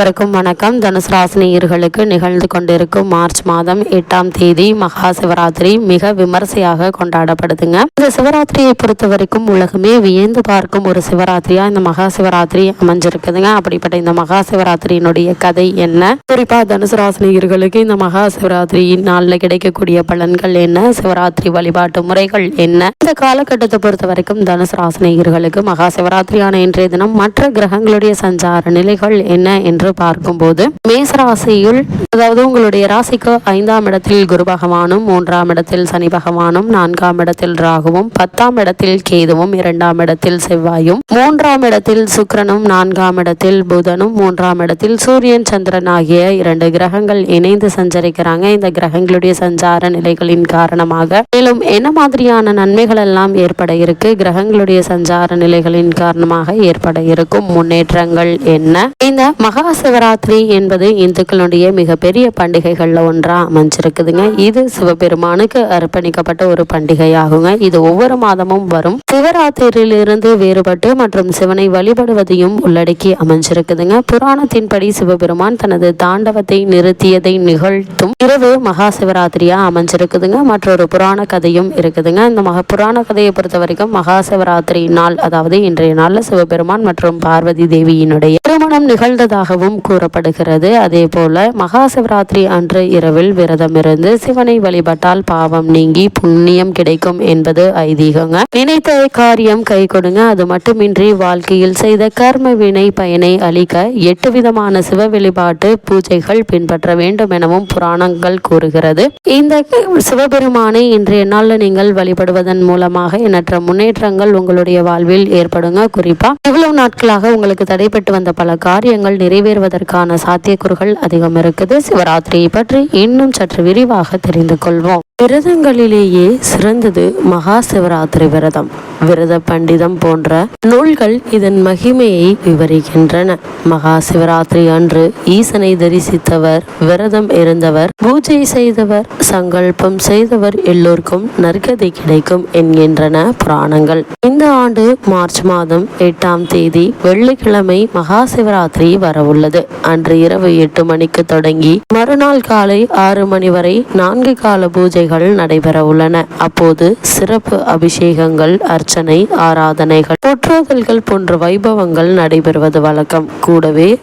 அனைவருக்கும் வணக்கம். தனுசு ராசினியர்களுக்கு நிகழ்ந்து கொண்டிருக்கும் மார்ச் மாதம் எட்டாம் தேதி மகா சிவராத்திரி மிக விமர்சையாக கொண்டாடப்படுதுங்க. இந்த சிவராத்திரியை பொறுத்த வரைக்கும் உலகமே வியந்து பார்க்கும் ஒரு சிவராத்திரியா இந்த மகா சிவராத்திரி அமைஞ்சிருக்குதுங்க. அப்படிப்பட்ட இந்த மகா சிவராத்திரியினுடைய கதை என்ன? குறிப்பா தனுசு ராசினியர்களுக்கு இந்த மகா சிவராத்திரி நாளில் கிடைக்கக்கூடிய பலன்கள் என்ன? சிவராத்திரி வழிபாட்டு முறைகள் என்ன? இந்த காலகட்டத்தை பொறுத்த வரைக்கும் தனுசு ராசினியர்களுக்கு மகா சிவராத்திரியான இன்றைய தினம் மற்ற கிரகங்களுடைய சஞ்சார நிலைகள் என்ன என்று என்று பார்க்கும்போது மேசராசியில் அதாவது உங்களுடைய ராசிக்கு ஐந்தாம் இடத்தில் குரு பகவானும் மூன்றாம் இடத்தில் சனி பகவானும் நான்காம் இடத்தில் ராகுவும் பத்தாம் இடத்தில் கேதுவும் இரண்டாம் இடத்தில் செவ்வாயும் மூன்றாம் இடத்தில் சுக்கரனும் நான்காம் இடத்தில் புதனும் மூன்றாம் இடத்தில் சூரியன் சந்திரன் ஆகிய இரண்டு கிரகங்கள் இணைந்து சஞ்சரிக்கிறாங்க. இந்த கிரகங்களுடைய சஞ்சார நிலைகளின் காரணமாக மேலும் என்ன மாதிரியான நன்மைகள் எல்லாம் ஏற்பட இருக்கு? கிரகங்களுடைய சஞ்சார நிலைகளின் காரணமாக ஏற்பட இருக்கும் முன்னேற்றங்கள் என்ன? இந்த மகா சிவராத்திரி என்பது இந்துக்களுடைய மிகப்பெரிய பண்டிகைகளில் ஒன்றா அமைஞ்சிருக்குதுங்க. இது சிவபெருமானுக்கு அர்ப்பணிக்கப்பட்ட ஒரு பண்டிகையாகுங்க. இது ஒவ்வொரு மாதமும் வரும். சிவராத்திரியிலிருந்து வேறுபட்டு மற்றும் சிவனை வழிபடுவதையும் உள்ளடக்கி அமைஞ்சிருக்குதுங்க. புராணத்தின்படி சிவபெருமான் தனது தாண்டவத்தை நிறுத்தியதை நிகழ்த்தும் இரவு மகா சிவராத்திரியா அமைஞ்சிருக்குதுங்க. மற்றொரு புராண கதையும் இருக்குதுங்க. இந்த மக புராண கதையை பொறுத்த வரைக்கும் மகா சிவராத்திரி நாள் அதாவது இன்றைய நாளில் சிவபெருமான் மற்றும் பார்வதி தேவியினுடைய திருமணம் நிகழ்ந்ததாகவும் கூறப்படுகிறது. அதே போல மகா சிவராத்திரி அன்று இரவில் விரதம் இருந்து சிவனை வழிபட்டால் பாவம் நீங்கி புண்ணியம் கிடைக்கும் என்பது ஐதீகங்க. நினைத்த காரியம் கை கொடுங்க. அது மட்டுமின்றி வாழ்க்கையில் செய்த கர்ம வினை பயனை அளிக்க எட்டு விதமான சிவ வழிபாட்டு பூஜைகள் பின்பற்ற வேண்டும் எனவும் புராணங்கள் கூறுகிறது. இந்த சிவபெருமானை இன்றைய நாளில் நீங்கள் வழிபடுவதன் மூலமாக எண்ணற்ற முன்னேற்றங்கள் உங்களுடைய வாழ்வில் ஏற்படுங்க. குறிப்பா இவ்வளவு நாட்களாக உங்களுக்கு தடைப்பட்டு வந்த பல காரியங்கள் நிறைவேறுவதற்கான சாத்தியக்கூறுகள் அதிகம் இருக்குது சிவராத்திரியை பற்றி இன்னும் சற்று விரிவாக தெரிந்து கொள்வோம். விரதங்களிலேயே சிறந்தது மகா சிவராத்திரி விரதம். விரத பண்டிதம் போன்ற நூல்கள் இதன் மகிமையை விவரிக்கின்றன. மகா சிவராத்திரி அன்று ஈசனை தரிசித்தவர் விரதம் இருந்தவர் பூஜை செய்தவர் சங்கல்பம் செய்தவர் எல்லோருக்கும் நற்கதை கிடைக்கும் என்கின்றன புராணங்கள். இந்த ஆண்டு மார்ச் மாதம் எட்டாம் தேதி வெள்ளிக்கிழமை மகா சிவராத்திரி வரவுள்ளது. அன்று இரவு எட்டு மணிக்கு தொடங்கி மறுநாள் காலை ஆறு மணி வரை நான்கு கால பூஜைகள் நடைபெற உள்ளன அப்போது சிறப்பு அபிஷேகங்கள் அர்ச்சனை ஆராதனைகள் போற்றுதல்கள் போன்ற வைபவங்கள் நடைபெறுவது வழக்கம். கூடவே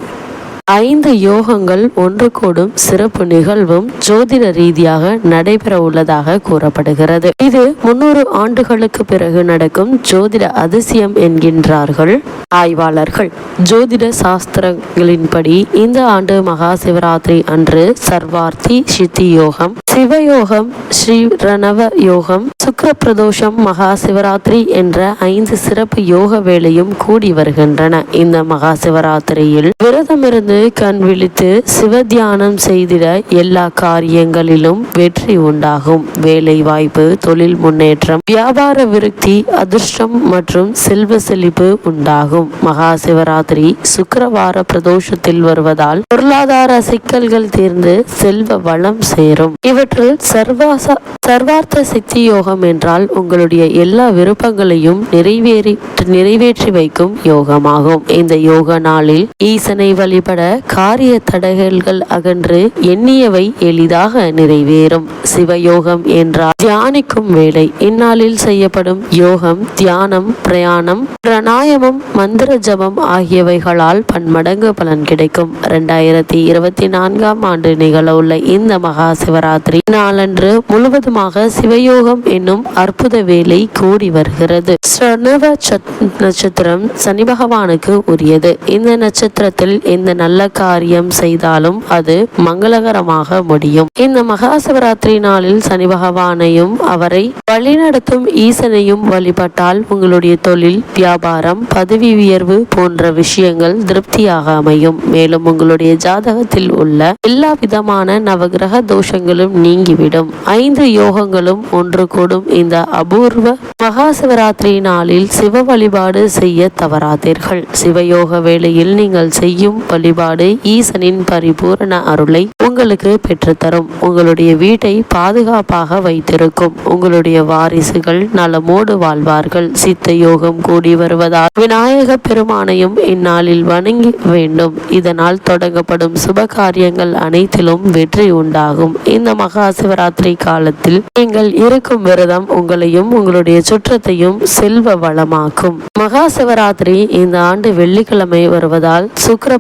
ஐந்து யோகங்கள் ஒன்று கூடும் சிறப்பு நிகழ்வும் ஜோதிட ரீதியாக நடைபெற உள்ளதாக கூறப்படுகிறது. இது முன்னூறு ஆண்டுகளுக்கு பிறகு நடக்கும் ஜோதிட அதிசயம் என்கின்றார்கள். ஆய்வாளர்கள் ஜோதிட சாஸ்திரங்களின்படி இந்த ஆண்டு மகா சிவராத்திரி அன்று சர்வார்த்தி சித்தி யோகம் சிவயோகம் ஸ்ரீரணவ யோகம் சுக்கிர பிரதோஷம் மகா சிவராத்திரி என்ற ஐந்து சிறப்பு யோக வேளையும் கூடி வருகின்றன. இந்த மகா சிவராத்திரியில் விரதமிருந்து கண் விழித்து சிவத்தியானம் செய்திட எல்லா காரியங்களிலும் வெற்றி உண்டாகும். வேலை வாய்ப்பு தொழில் முன்னேற்றம் வியாபார விருத்தி அதிர்ஷ்டம் மற்றும் செல்வ செழிப்பு உண்டாகும். மகா சிவராத்திரி சுக்கரவார பிரதோஷத்தில் வருவதால் பொருளாதார சிக்கல்கள் தீர்ந்து செல்வ வளம் சேரும். இவற்றில் சர்வாச சர்வார்த்த சித்தி யோகம் என்றால் உங்களுடைய எல்லா விருப்பங்களையும் நிறைவேறி நிறைவேற்றி வைக்கும் யோகமாகும். இந்த யோக நாளில் ஈசனை வழிபட காரிய தடைகள் அகன்று எண்ணியவை எளிதாக நிறைவேறும். சிவயோகம் என்றால் தியானிக்கும் வேலை. இந்நாளில் செய்யப்படும் யோகம் தியானம் பிரயாணம் பிரணாயமம் மந்திர ஜபம் ஆகியவைகளால் பன்மடங்கு பலன் கிடைக்கும். இரண்டாயிரத்தி இருபத்தி நான்காம் ஆண்டு நிகழவுள்ள இந்த மகா சிவராத்திரி நாளன்று முழுவதுமாக சிவயோகம் என்னும் அற்புத வேலை கூடி வருகிறது. சத்- நட்சத்திரம் சனி பகவானுக்கு உரியது. இந்த நட்சத்திரத்தில் இந்த நல்ல காரியம் செய்தாலும் அது மங்களகரமாக முடியும். இந்த மகா சிவராத்திரி நாளில் சனி பகவானையும் அவரை வழிநடத்தும் ஈசனையும் வழிபட்டால் உங்களுடைய தொழில் வியாபாரம் பதவி உயர்வு போன்ற விஷயங்கள் திருப்தியாக அமையும். மேலும் உங்களுடைய ஜாதகத்தில் உள்ள எல்லா விதமான நவகிரக தோஷங்களும் நீங்கிவிடும். ஐந்து யோகங்களும் ஒன்று கூடும். இந்த அபூர்வ மகா சிவராத்திரி நாளில் சிவ வழிபாடு செய்ய தவறாதீர்கள். சிவயோக வேளையில் நீங்கள் செய்யும் வழிபாடு வழிபாடு ஈசனின் பரிபூரண அருளை உங்களுக்கு பெற்றுத்தரும். உங்களுடைய வீட்டை பாதுகாப்பாக வைத்திருக்கும். உங்களுடைய வாரிசுகள் நலமோடு வாழ்வார்கள். சித்த யோகம் கூடி வருவதால் விநாயக பெருமானையும் இந்நாளில் வணங்கி வேண்டும். இதனால் தொடங்கப்படும் சுப காரியங்கள் அனைத்திலும் வெற்றி உண்டாகும். இந்த மகா சிவராத்திரி காலத்தில் நீங்கள் இருக்கும் விரதம் உங்களையும் உங்களுடைய சுற்றத்தையும் செல்வ வளமாக்கும். மகா சிவராத்திரி இந்த ஆண்டு வெள்ளிக்கிழமை வருவதால் சுக்கர சுக்கிர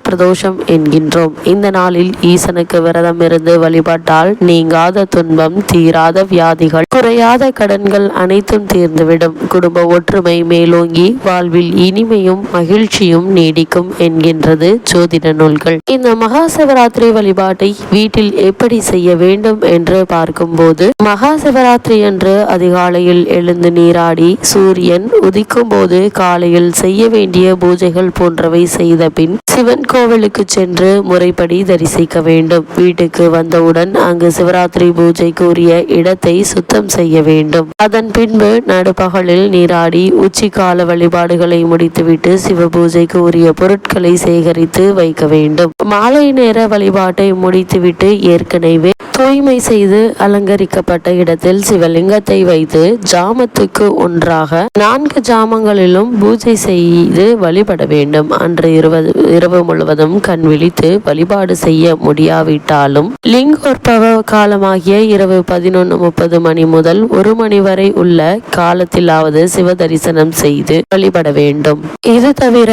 பிரதோஷம் என்கின்றோம். இந்த நாளில் ஈசனுக்கு விரதம் இருந்து வழிபட்டால் நீங்காத துன்பம் தீராத வியாதிகள் குறையாத கடன்கள் அனைத்தும் தீர்ந்துவிடும். குடும்ப ஒற்றுமை மேலோங்கி வாழ்வில் இனிமையும் மகிழ்ச்சியும் நீடிக்கும் என்கின்றது ஜோதிட நூல்கள். இந்த மகா சிவராத்திரி வழிபாட்டை வீட்டில் எப்படி செய்ய வேண்டும் என்று பார்க்கும்போது மகா சிவராத்திரி அன்று அதிகாலையில் எழுந்து நீராடி சூரியன் உதிக்கும் போது காலையில் செய்ய வேண்டிய பூஜைகள் போன்றவை செய்த பின் சிவன் கோவிலுக்கு சென்று முறைப்படி தரிசிக்க வேண்டும். வீட்டுக்கு வந்தவுடன் அங்கு சிவராத்திரி பூஜைக்கு உரிய இடத்தை சுத்தம் செய்ய வேண்டும். அதன் பின்பு நடுப்பகலில் நீராடி உச்சிக்கால வழிபாடுகளை முடித்துவிட்டு சிவ பூஜைக்கு உரிய பொருட்களை சேகரித்து வைக்க வேண்டும். மாலை நேர வழிபாட்டை முடித்துவிட்டு ஏற்கனவே தூய்மை செய்து அலங்கரிக்கப்பட்ட இடத்தில் சிவலிங்கத்தை வைத்து ஜாமத்துக்கு ஒன்றாக நான்கு ஜாமங்களிலும் பூஜை செய்து வழிபட வேண்டும். அன்று இருபது இரவு முழுவதும் கண் விழித்து வழிபாடு செய்ய முடியாவிட்டாலும் லிங்கோற்பவ காலமாகிய இரவு பதினொன்று முப்பது மணி முதல் ஒரு மணி வரை உள்ள காலத்திலாவது சிவ தரிசனம் செய்து வழிபட வேண்டும். இது தவிர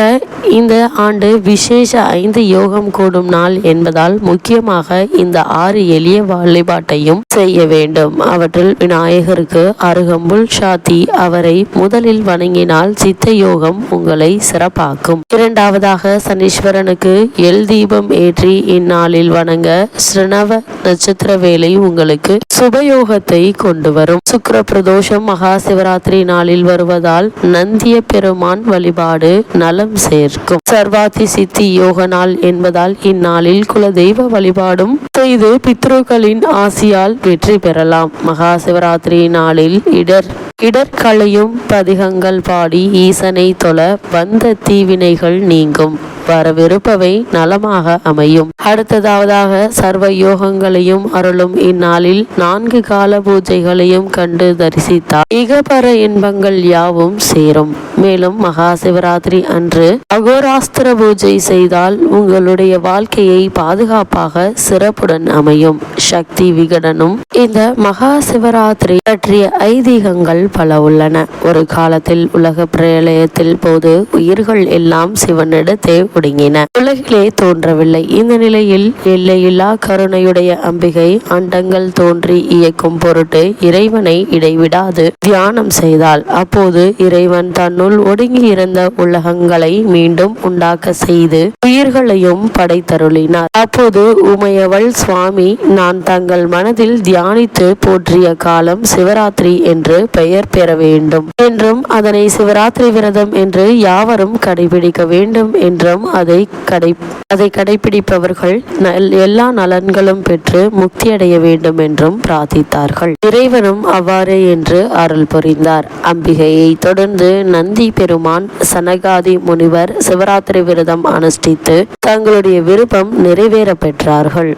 இந்த ஆண்டு விசேஷ ஐந்து யோகம் கூடும் நாள் என்பதால் முக்கியமாக இந்த ஆறு எளிய வழிபாட்டையும் செய்ய வேண்டும். அவற்றில் விநாயகருக்கு அருகம்புல் சாத்தி அவரை முதலில் வணங்கினால் சித்த யோகம் உங்களை சிறப்பாக்கும். இரண்டாவதாக சனீஸ்வரனுக்கு எல் தீபம் ஏற்றி இந்நாளில் வணங்க ஸ்ரணவ நட்சத்திர வேலை உங்களுக்கு சுபயோகத்தை கொண்டு வரும். சுக்கிர பிரதோஷம் மகா சிவராத்திரி நாளில் வருவதால் நந்திய பெருமான் வழிபாடு நலம் சேர்க்கும். சர்வாதி சித்தி யோக நாள் என்பதால் இந்நாளில் குலதெய்வ வழிபாடும் செய்து பித்ருக்களின் ஆசியால் வெற்றி பெறலாம். மகா சிவராத்திரி நாளில் இடர் இடர்களையும் பதிகங்கள் பாடி ஈசனை தொல வந்த தீவினைகள் நீங்கும். வரவிருப்பவை நலமாக அமையும். அடுத்ததாவதாக சர்வ யோகங்களையும் அருளும். இந்நாளில் நான்கு கால பூஜைகளையும் கண்டு தரிசித்தார். இகபர இன்பங்கள் யாவும் சேரும். மேலும் மகா சிவராத்திரி அன்று அகோராஸ்திர பூஜை செய்தால் உங்களுடைய வாழ்க்கையை பாதுகாப்பாக சிறப்புடன் அமையும். சக்தி விகடனும் இந்த மகா சிவராத்திரி பற்றிய ஐதீகங்கள் பல உள்ளன. ஒரு காலத்தில் உலக பிரளயத்தில் போது உயிர்கள் எல்லாம் சிவனிடத்தை ஒடுங்கின உலகிலே தோன்றவில்லை. இந்த நிலையில் எல்லையில்லா கருணையுடைய அம்பிகை அண்டங்கள் தோன்றி இயக்கும் பொருட்டு இறைவனை இடைவிடாது. தியானம் செய்தால் அப்போது இறைவன் தன்னுள் ஒடுங்கி இருந்த உலகங்களை மீண்டும் உண்டாக்க செய்து உயிர்களையும் படைத்தருளினார். அப்போது உமையவள் சுவாமி நான் தங்கள் மனதில் தியானித்து போற்றிய காலம் சிவராத்திரி என்று பெயர் பெற வேண்டும். என்றும் அதனை சிவராத்திரி விரதம் என்று யாவரும் கடைபிடிக்க வேண்டும் என்றும் அதை கடை அதை கடைபிடிப்பவர்கள் எல்லா நலன்களும் பெற்று முக்தியடைய வேண்டும் என்றும் பிரார்த்தித்தார்கள். இறைவனும் அவ்வாறே என்று அருள் புரிந்தார். அம்பிகையை தொடர்ந்து நந்தி பெருமான் சனகாதி முனிவர் சிவராத்திரி விரதம் அனுஷ்டித்து தங்களுடைய விருப்பம் நிறைவேற பெற்றார்கள்.